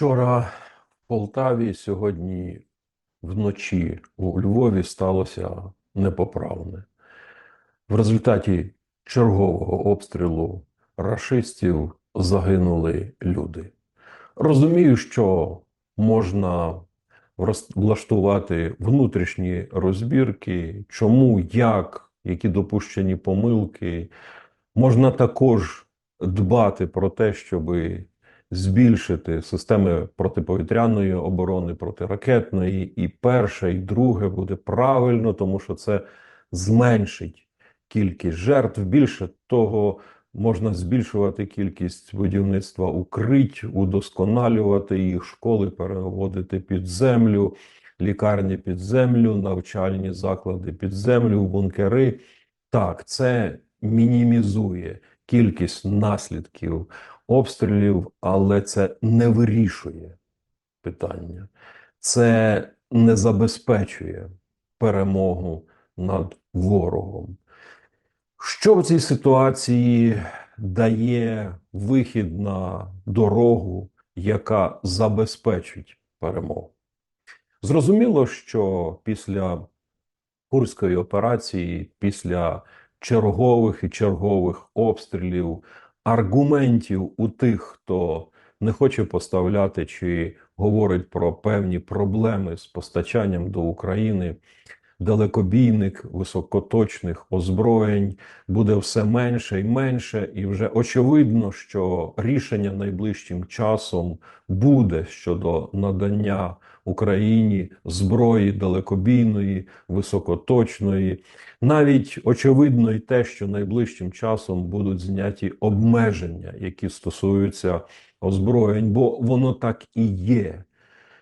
Вчора в Полтаві, сьогодні вночі у Львові сталося непоправне. В результаті чергового обстрілу рашистів загинули люди. Розумію, що можна влаштувати внутрішні розбірки, чому, як, які допущені помилки. Можна також дбати про те, щоби збільшити системи протиповітряної оборони, протиракетної, і перше, і друге буде правильно, тому що це зменшить кількість жертв. Більше того, можна збільшувати кількість будівництва укрить, удосконалювати їх, школи переводити під землю, лікарні під землю, навчальні заклади під землю, бункери. Так, це мінімізує кількість наслідків обстрілів, але це не вирішує питання. Це не забезпечує перемогу над ворогом. Що в цій ситуації дає вихід на дорогу, яка забезпечить перемогу? Зрозуміло, що після Курської операції, після чергових і чергових обстрілів, аргументів у тих, хто не хоче поставляти чи говорить про певні проблеми з постачанням до України далекобійних високоточних озброєнь буде все менше і менше, і вже очевидно, що рішення найближчим часом буде щодо надання Україні зброї далекобійної, високоточної. Навіть очевидно й те, що найближчим часом будуть зняті обмеження, які стосуються озброєнь, бо воно так і є.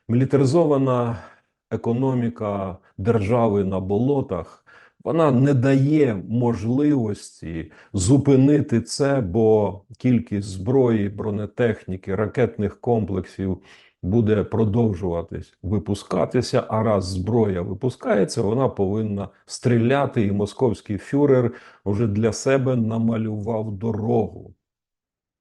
Мілітаризована економіка держави на болотах, вона не дає можливості зупинити це, бо кількість зброї, бронетехніки, ракетних комплексів буде продовжуватись випускатися. А раз зброя випускається, вона повинна стріляти. І московський фюрер вже для себе намалював дорогу.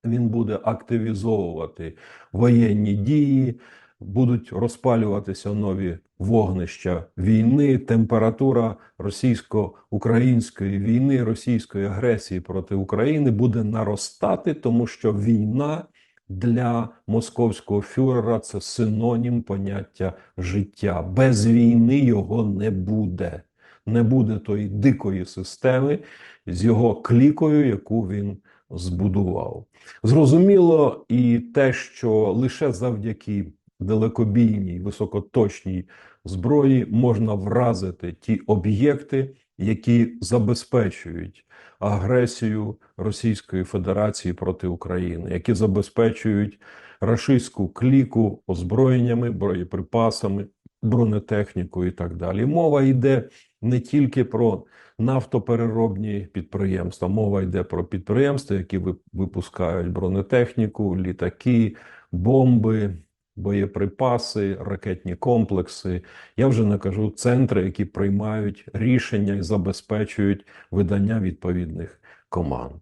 Він буде активізовувати воєнні дії, будуть розпалюватися нові вогнища війни. Температура російсько-української війни, російської агресії проти України буде наростати, тому що війна для московського фюрера це синонім поняття життя. Без війни його не буде. Не буде тої дикої системи з його клікою, яку він збудував. Зрозуміло і те, що лише завдяки далекобійній високоточній зброї можна вразити ті об'єкти, які забезпечують агресію Російської Федерації проти України, які забезпечують рашистську кліку озброєннями, боєприпасами, бронетехнікою і так далі. Мова йде не тільки про нафтопереробні підприємства, мова йде про підприємства, які ви- випускають бронетехніку, літаки, бомби, боєприпаси, ракетні комплекси. Я вже не кажу центри, які приймають рішення і забезпечують видання відповідних команд.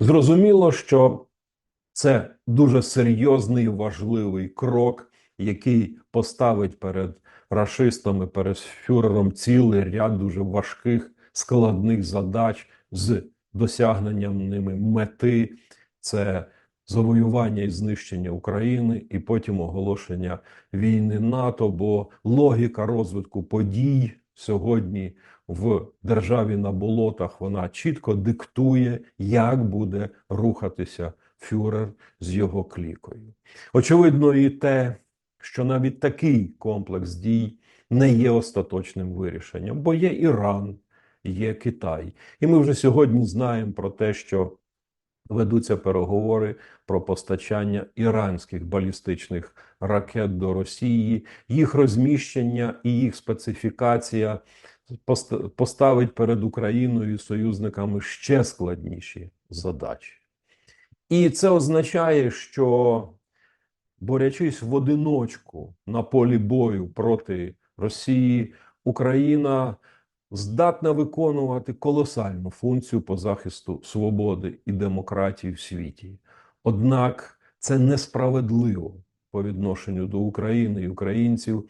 Зрозуміло, що це дуже серйозний важливий крок, який поставить перед рашистами, перед фюрером цілий ряд дуже важких складних задач з досягненням ними мети. Це завоювання і знищення України, і потім оголошення війни НАТО. Бо логіка розвитку подій сьогодні в державі на болотах вона чітко диктує, як буде рухатися фюрер з його клікою. Очевидно, і те, що навіть такий комплекс дій не є остаточним вирішенням, бо є Іран, є Китай. І ми вже сьогодні знаємо про те, що ведуться переговори про постачання іранських балістичних ракет до Росії, їх розміщення і їх специфікація пост- поставить перед Україною і союзниками ще складніші задачі. І це означає, що борючись в одиночку на полі бою проти Росії, Україна здатна виконувати колосальну функцію по захисту свободи і демократії в світі. Однак це несправедливо по відношенню до України і українців,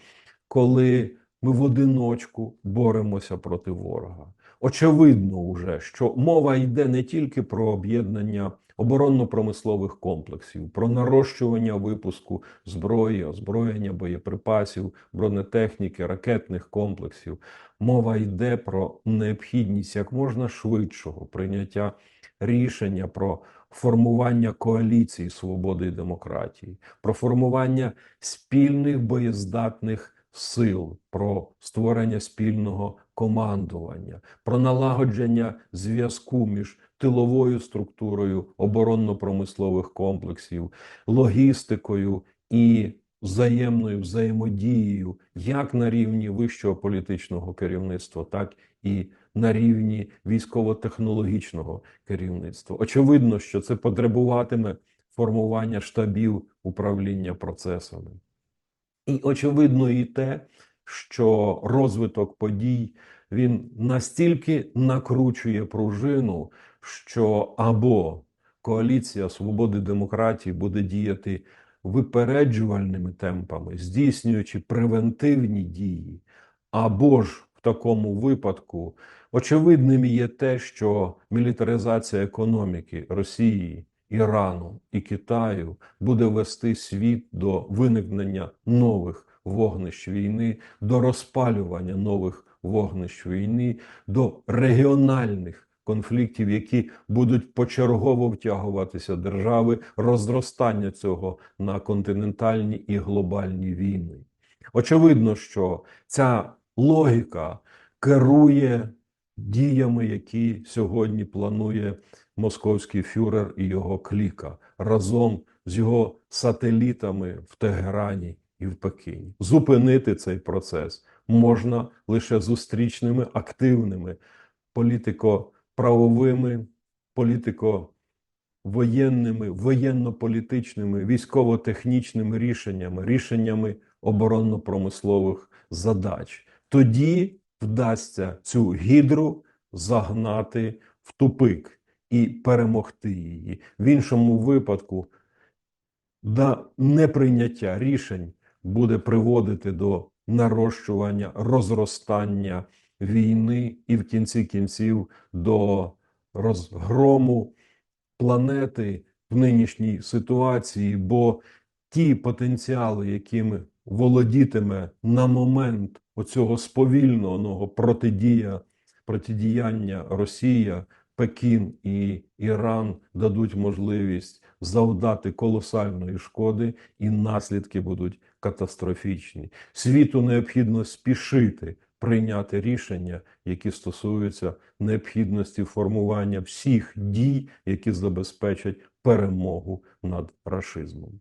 коли ми в одиночку боремося проти ворога. Очевидно, вже, що мова йде не тільки про об'єднання оборонно-промислових комплексів, про нарощування випуску зброї, озброєння, боєприпасів, бронетехніки, ракетних комплексів. Мова йде про необхідність як можна швидшого прийняття рішення про формування коаліції свободи і демократії, про формування спільних боєздатних сил, про створення спільного командування, про налагодження зв'язку між тиловою структурою оборонно-промислових комплексів, логістикою і взаємною взаємодією як на рівні вищого політичного керівництва, так і на рівні військово-технологічного керівництва. Очевидно, що це потребуватиме формування штабів управління процесами. І очевидно і те, що розвиток подій він настільки накручує пружину, що або коаліція свободи демократії буде діяти випереджувальними темпами, здійснюючи превентивні дії, або ж в такому випадку очевидним є те, що мілітаризація економіки Росії, Ірану і Китаю буде вести світ до виникнення нових вогнищ війни, до розпалювання нових вогнищ війни, до регіональних конфліктів, які будуть почергово втягуватися держави, розростання цього на континентальні і глобальні війни. Очевидно, що ця логіка керує діями, які сьогодні планує московський фюрер і його кліка разом з його сателітами в Тегерані і в Пекіні. Зупинити цей процес можна лише зустрічними активними політико-правовими, політико-воєнними, воєнно-політичними, військово-технічними рішеннями, рішеннями оборонно-промислових задач. Тоді вдасться цю гідру загнати в тупик і перемогти її. В іншому випадку до неприйняття рішень буде приводити до нарощування, розростання війни і в кінці кінців до розгрому планети в нинішній ситуації, бо ті потенціали, якими володітиме на момент оцього сповільненого протидія, протидіяння Росія, Пекін і Іран дадуть можливість завдати колосальної шкоди, і наслідки будуть катастрофічні. Світу необхідно спішити прийняти рішення, які стосуються необхідності формування всіх дій, які забезпечать перемогу над рашизмом.